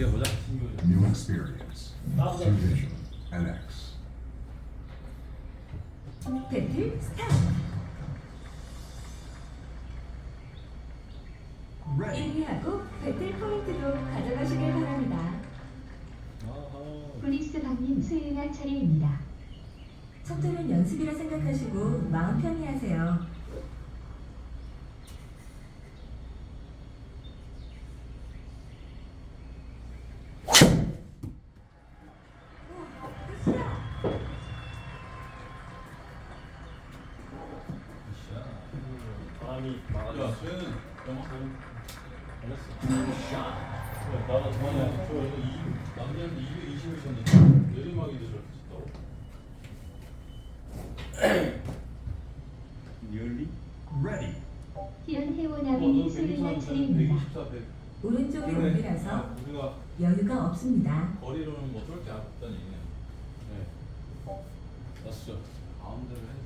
이겨보자. New experience. Two vision. And X. 배틀 스타트 Ready. 1위하고 배틀 포인트도 가져가시길 바랍니다. 폴리스 박님 수행할 차례입니다. 첫tur은 연습이라 생각하시고 마음 편히 하세요 리얼리? Ready. 희연 어, 회원아비님 너 수행할 124, 차례입니다. 124, 100. 오른쪽이 그래. 오비라서 아, 우리가 여유가 없습니다 거리로는 뭐 쏠게 없다는. 네. 맞죠. 마음대로 해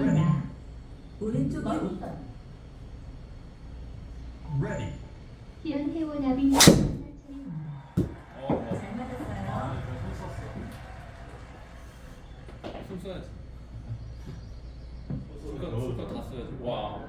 응원합니다 오른쪽이 오비 Ready. 희연 회원아비님 수행할 차례입니다. 어, 어. 잘 맞았어요 아, 저손 썼어. 손 써야지. 손가, 손가 다 써야지. 와우.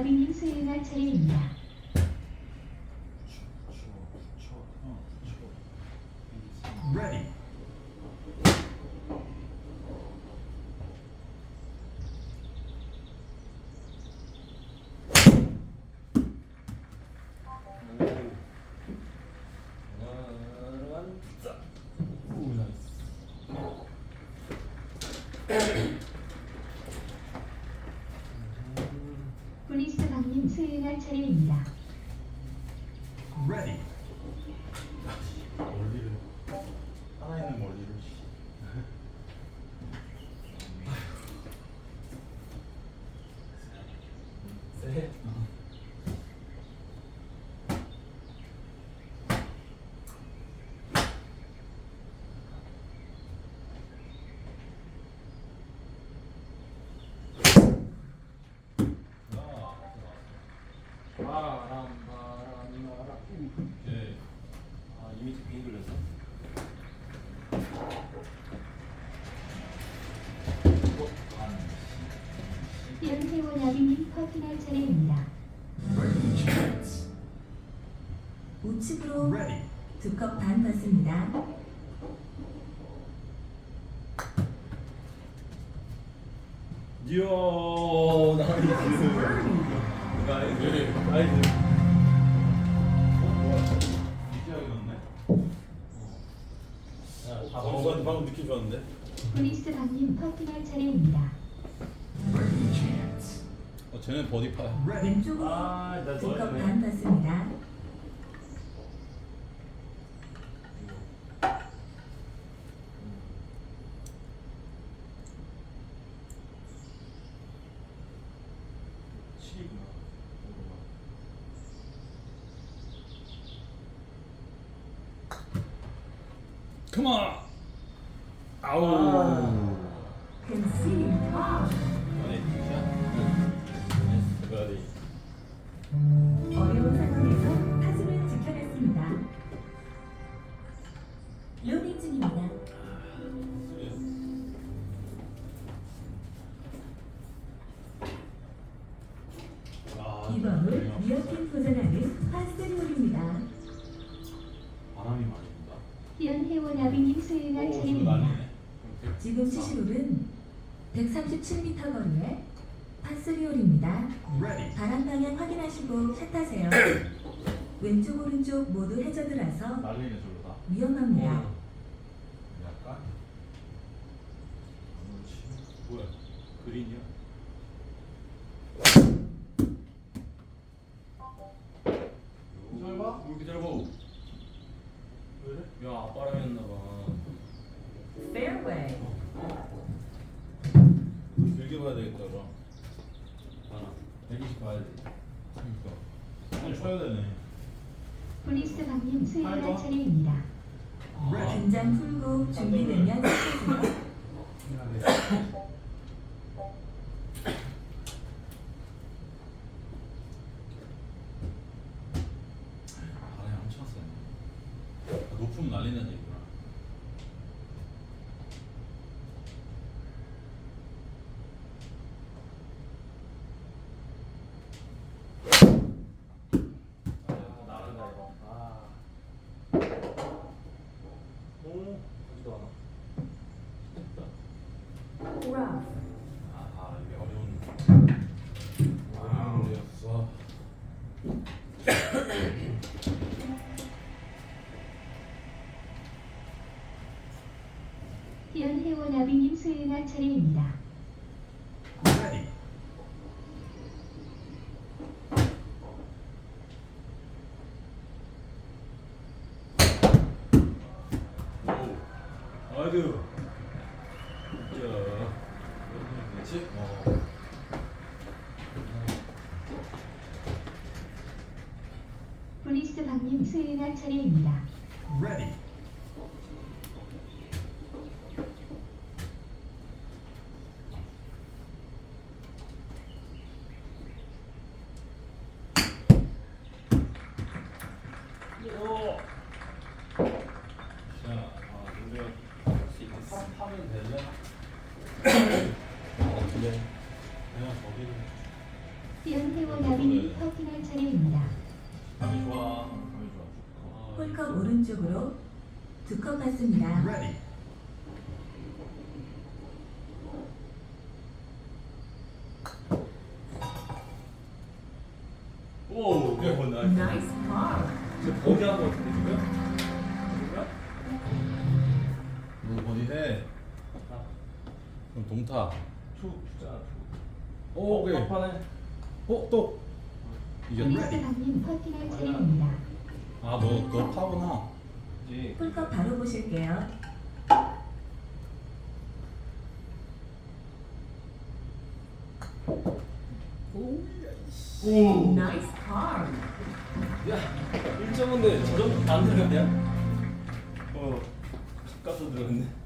회원아비님 수행할 차례입니다. Ready. 오, 나이스. 폴리스 박님 수행할 차례입니다. Ready. 멀리를 하나 있는 멀리를 세. 바람 바람이 나라. 오케이 아 이미 괜히 걸렸어. 희연 회원아비님 퍼팅할 차례입니다. 우측으로 Ready. 두컵 반 받습니다 이야 방금 느낌 좋았는데 폴리스 박님 퍼팅할 차례입니다. Ready. Chance. 어, 쟤는 버디 파 Ready. 왼쪽으로 아, 나 두컵 넣었네. 반 받습니다 in 37m 거리에 파스리홀입니다. 바람 방향 확인하시고 샷 타세요. 왼쪽 오른쪽 모두 해저드라서 위험합니다. 어. 약간. 그렇지. 뭐야? 그린이야? 왜 그래? 야 아빠라면 수행할. 차례입니다. 긴장 풀고 준비되면 시작하세요. 바람이 엄청 세네. 아, 높으면 날린다는 얘기구나. 아, 나른다 이거. 아. 오, 하지도 않아. Rough. 아, 이게 어려운. 어려운 문제였어. 현혜원 수행할 차례입니다. 오, 아이고. 진짜. 뭐지? 어. 보니스 방님 수행할 차례입니다. Ready. 자, 아? 어, 현혜원 아비님 퍼팅할 차례입니다. 홀컵 오른쪽으로 두컵 받습니다. 오, 오케이. 파네. 어, 또. 이겼네. 차례입니다. 아, 너, 너 파구나. 홀컵 바로 보실게요. 오. Nice par. 야, 1점인데 저 정도 안 들어갔냐? 어, 가까스 들어갔네.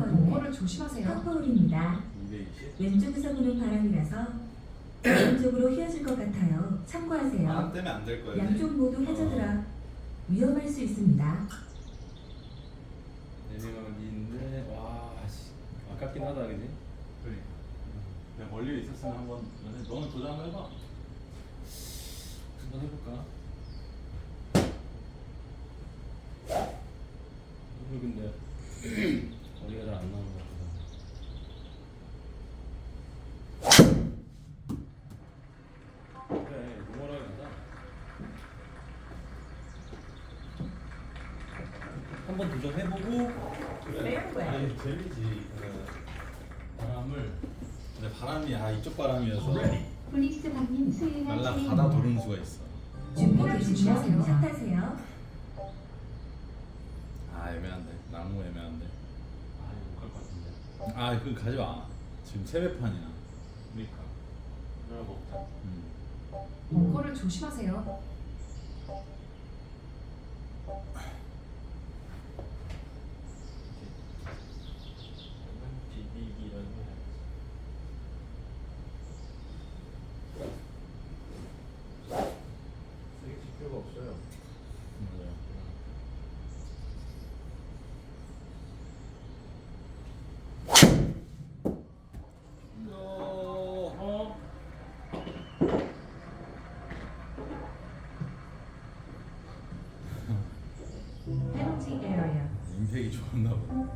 317m 거리의 목표를 조심하세요. 파포홀입니다. 220. 왼쪽에서 부는 바람이라서 오른쪽으로 휘어질 것 같아요. 참고하세요. 바람 때문에 안 될 거예요. 양쪽 모두 해저드라 위험할 수 있습니다. 내명인데 와, 씨, 아깝긴 하다, 그지? 그래. 그냥 멀리 있었으면 한번 너는 도전 한번 해봐. 한번 해볼까? 오늘 근데 머리가 잘 안 나오는 것 같아. 그래, 노멀하게 가자. 한번 도전해보고 그래. 아니 재미지. 그 바람을 근데 바람이 아 이쪽 바람이어서 날라가다 차례입니다. 도는 수가 있어. 준비되시면 샷하세요. 아 애매한데 나무 애매한데. 아 이거 못갈 것 같은데. 아 그거 가지 마. 지금 세배판이야. 그러니까. 그래 먹자. 음. 목표를 조심하세요. 나 봐.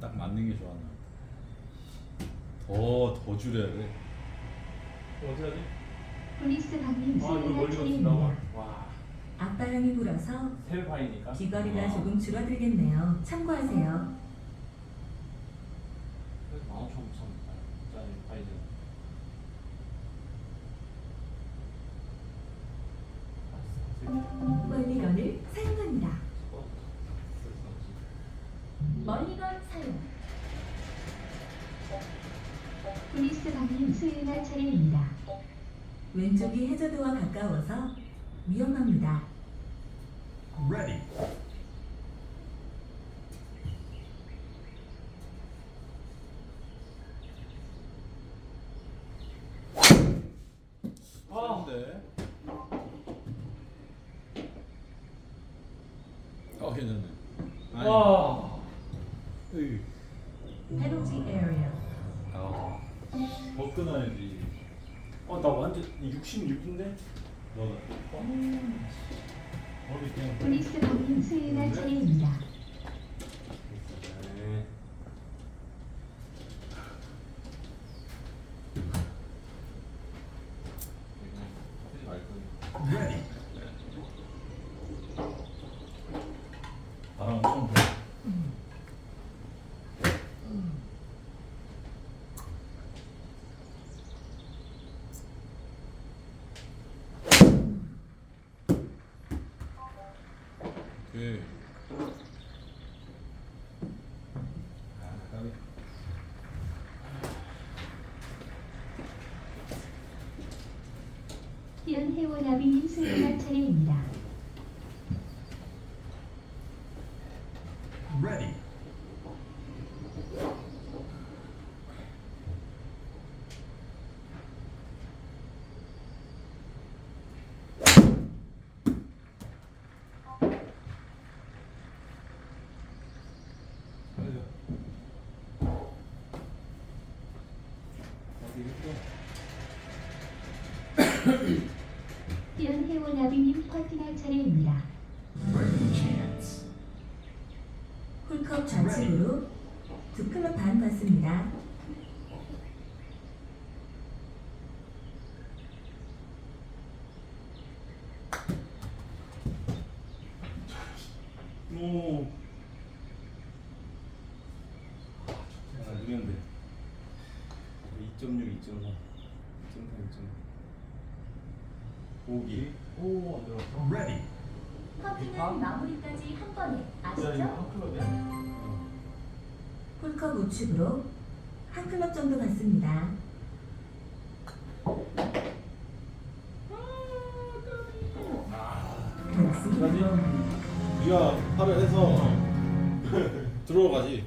딱 맞는 게 좋아 나더더 더 줄여야 돼. 어떻게 폴리스 박님 소리가 아, 와. 앞바람이 불어서 셀파이니까 귀걸이가 아. 조금 줄어들겠네요. 참고하세요. 15,000. 왼쪽이 해저드와 가까워서 위험합니다. Ready. 그런데. 어 괜찮네. 아니. 와 으이. 페널티 에리어. 아. 더 끊어야지. 어나 완전 66인데? 너는. 어디 그냥. 폴리스 박님 수행할 차례입니다. 네 Ready. 바람 엄청 불어. 오케이. 아, 까비. 아비님 수행할 차례입니다. Ready. 희연 회원 아비님 퍼팅할 차례입니다. Chance. 홀컵 좌측으로 두 클럽 반 받습니다. 오. 아, 느렸는데. 2.6, 2.4, 2.4, 2.4. 보기. 오, 안 들어갔어. Ready. 커피는 마무리까지 한 번에 클럽이야? 홀컵 우측으로 한 클럽 정도 받습니다. 그렇습니다. 네가 팔을 해서 들어가지.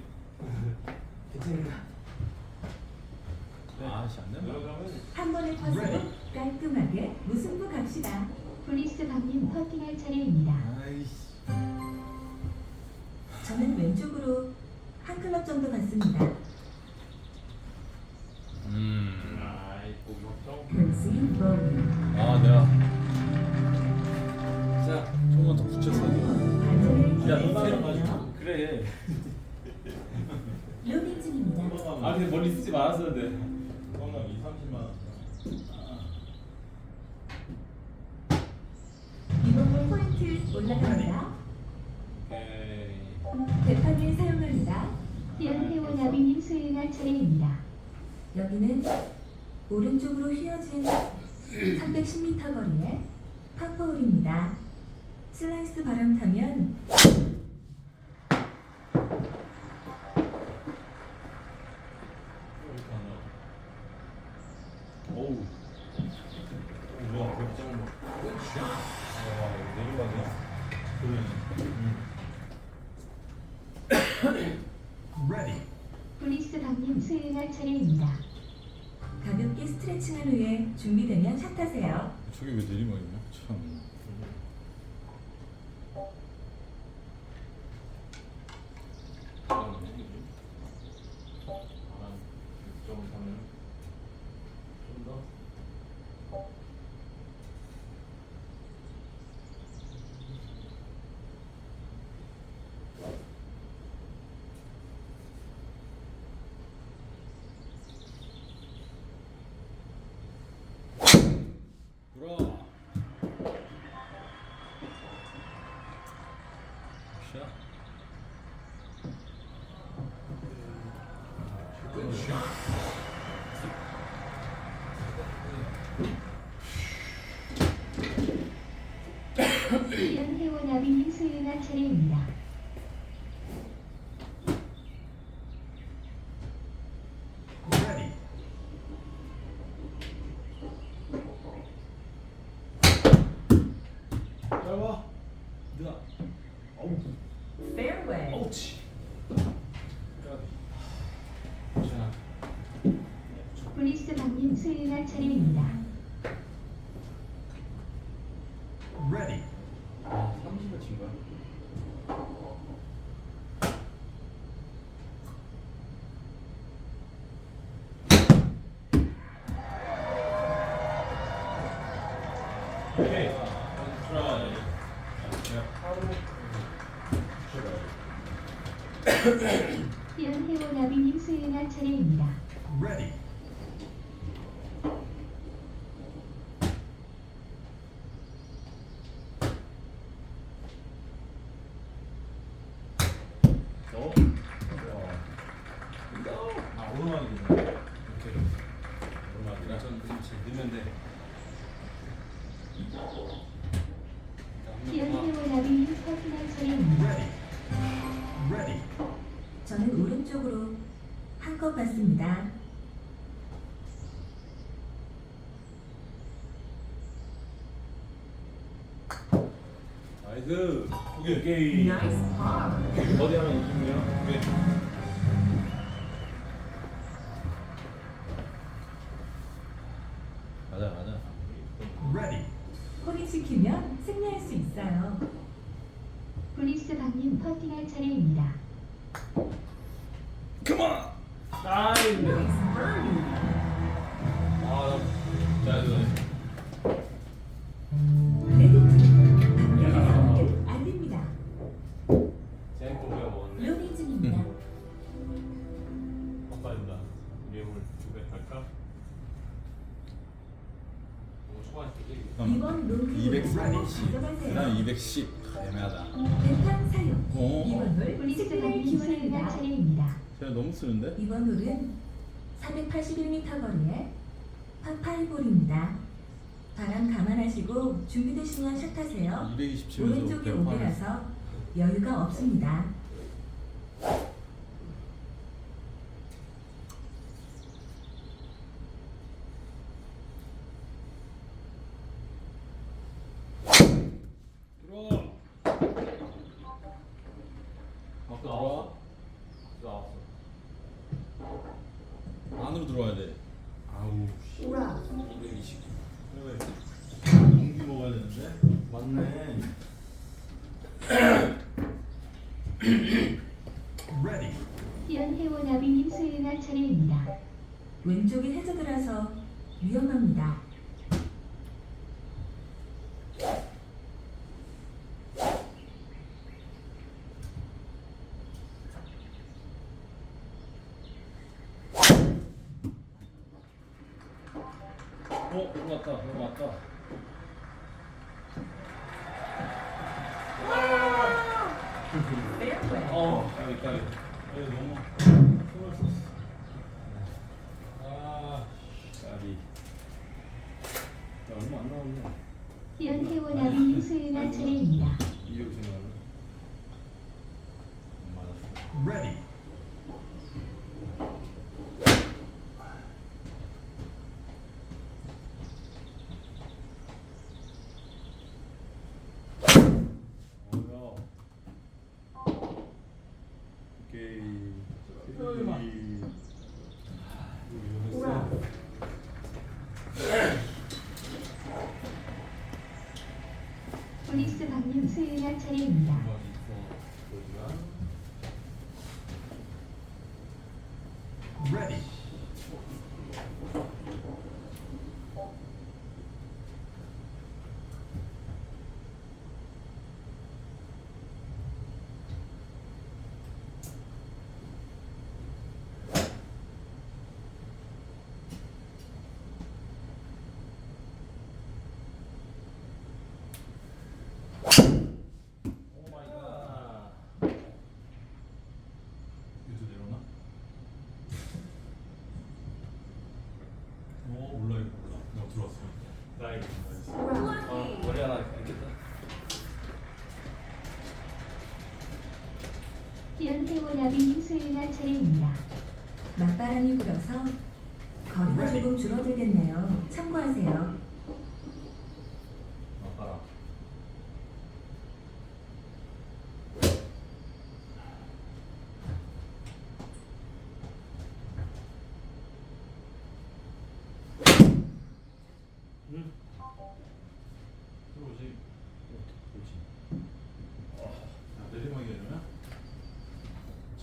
아, 근데 머리 쓰지 말았어야 돼. 건강 2, 30만 원. 이번 홀 포인트 올라갑니다. 오케이. 대판을 사용합니다. 희연 회원 아비님 수행할 차례입니다. 여기는 오른쪽으로 휘어진 310m 거리의 파포홀입니다. 슬라이스 바람 타면 저게 왜 내리막이냐? 참. Shot. 연혜원 아비님 수행할 차례입니다. Ready. 짧아. 누나. 어우. Fairway. 어우치. 브리스 차례입니다. Ready. 아, 30을 친 거야? 오케이. 연혜원 아비님 수행할 차례입니다. Ready. 너? 아, 오르막이구나. 이렇게. 오르막이라. 전 그렇지. 넣으면 돼. 연혜원 아비님 퍼팅할 차례입니다. Ready. Ready. 저는 오른쪽으로 한 것 같습니다. 나이스. 오케이. 오케이. Nice par. 어디 하면 20이야? 오케이. 가자 가자. Ready. 지키면 승리할 수 있어요. 브리스 박님 퍼팅할 차례입니다. 그만. 나이스. Nice birdie. 아, 나. 자, 이거. 210. 애매하다. 대판 사용. 어? 이번 홀 브리스 스크린을 박님 수행할 기원합니다. 차례입니다. 제가 너무 쓰는데? 이번 홀은 481m 거리의 파5홀입니다. 바람 감안하시고 준비되시면 샷하세요. 220 치면서 오른쪽이 108. 오배라서 여유가 없습니다. 들어와. 막 나와. 나왔어. 안으로 들어와야 돼. 아우. 씨. 우라. 220. 그래. 공기 먹어야 되는데. 맞네. Ready. 연혜원 아비님 수행할 차례입니다. 왼쪽이 해저드라서 위험합니다. 어. 들어왔다. Fairway. 어, 까비, 까비. 여기 너무 힘을 썼어. 아, 까비. 야, 얼마 안 아비님 수행할 차례입니다. 200 생각하면. 안 맞았어. Ready. 뭐야? 오케이. 우라. 브리스 박님 수행할 차례입니다. Ready. 오 마이 다이. 우와. 어, 머리 하나 있겠다. 기현태원아비님 수요일날 차례입니다. 맞바람이 불어서 거리가 조금 줄어들겠네요. 참고하세요. 아빠랑. 응? 들어오지. 그렇지. 아, 내리막이 되면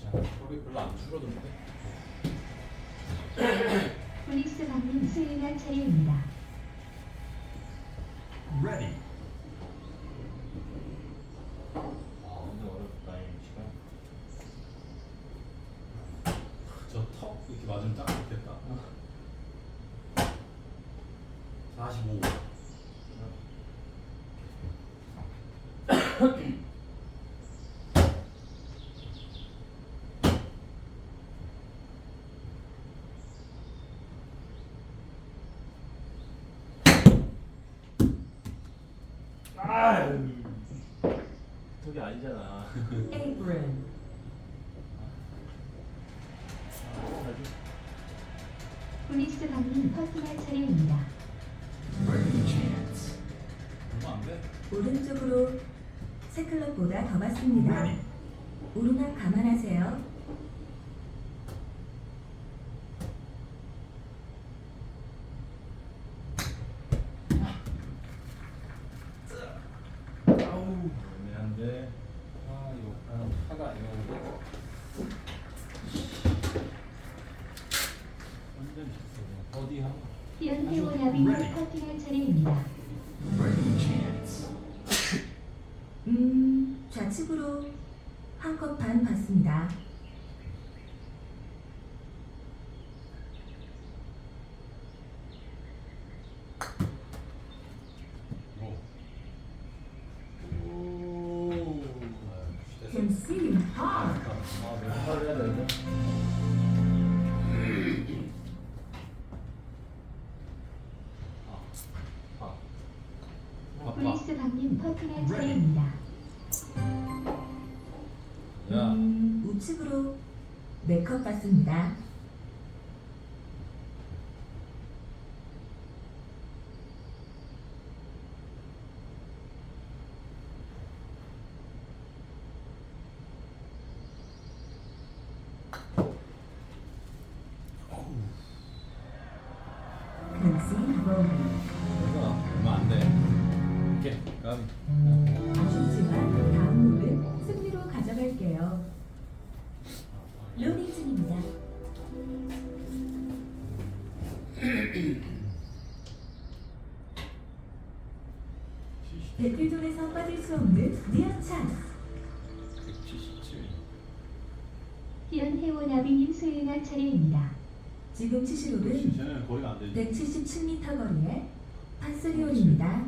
자, 거기 별로 안 줄어드는데. 브리스 박님 수요일날 차례입니다. Ready. 아, 근데 어렵다 이 시간. 저턱 이렇게 맞으면 딱 좋겠다 45 아유. 저게 아니잖아. 에이브런 브리스 박님 퍼팅할 차례입니다. Ready chance. 얼마 안 돼? 오른쪽으로 세 클럽보다 더 맞습니다. 오르막 감안하세요. 네 컵 받습니다. 중입니다. 배틀존에서 빠질 수 없는 리어 찬스. 177. 기현태원아비님 수요일날 차례입니다. 지금 치실 홀은 쟤는 거리가 안 되지 177m 거리에 파스리홀입니다.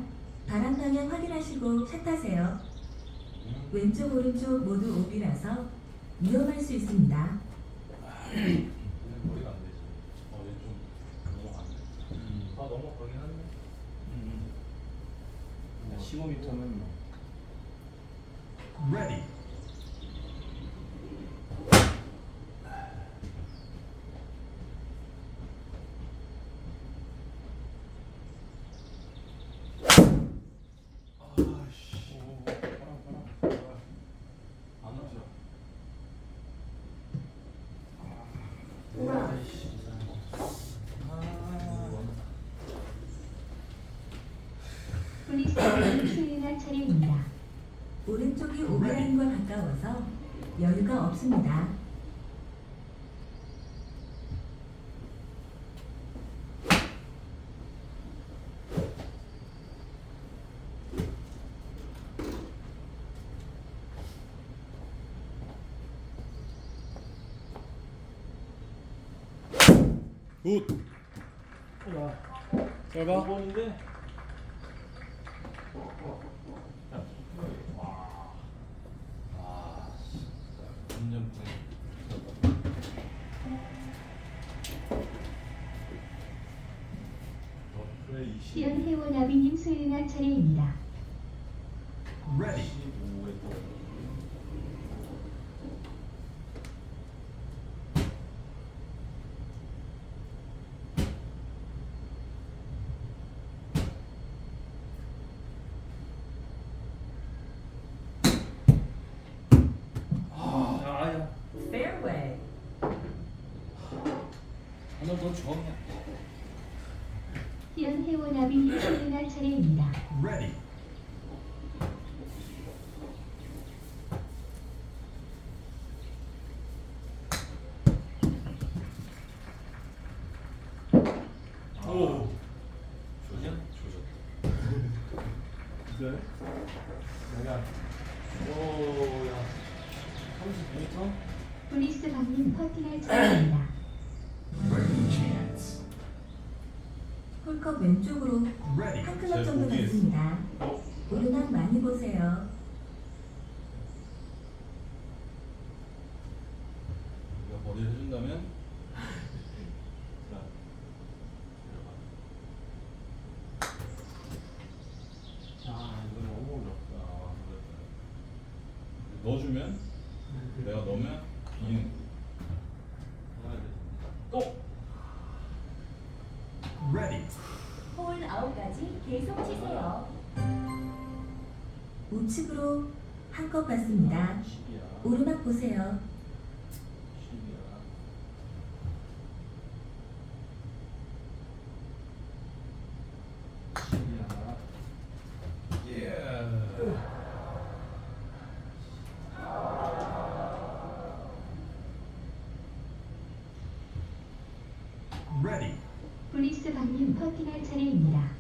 바람 방향 확인하시고 샷하세요. 왼쪽 오른쪽 모두 오비라서 위험할 수 있습니다. 얘는 거리가 안 되지 어얘좀 넘어갔네 음. 아, 넘어가긴 하네. 음. 15m면 뭐. Ready. 아씨 오, 파랑, 파랑. 안 오죠 우와. 브리스 박님 수요일날 차례입니다. 오른쪽이 오버라인과 가까워서 여유가 없습니다. 굿 잘 봐. 5번인데. 아, 완전 어, 그 그래 20. 시 연혜원 아비님 수행할 차례입니다. Ready. 15에 또. 아, 아야. Fairway. 하나 더 줘. 그냥. 시연혜원 아비님 수행할 차례입니다. Ready. 오. 조졌? 조졌. 그래? 내가 오야 35m? 브리스 박님 퍼팅할 차례입니다. Ready chance. 홀컵 왼쪽으로. 한 클럽 제 정도 갔습니다. 어? 오르막 많이 보세요. 우리가 버디를 해준다면 자. 내려가. 아, 이거 너무 어렵다. 어렵다. 넣어주면 내가 넣으면 이기는 거야. 해야 돼. 또. Ready. 홀 아웃까지 계속 치세요. 우측으로 한컵 갔습니다. 10이야. 오르막 보세요. 10이야. 예. Ready. 브리스 박님 퍼팅할 차례입니다.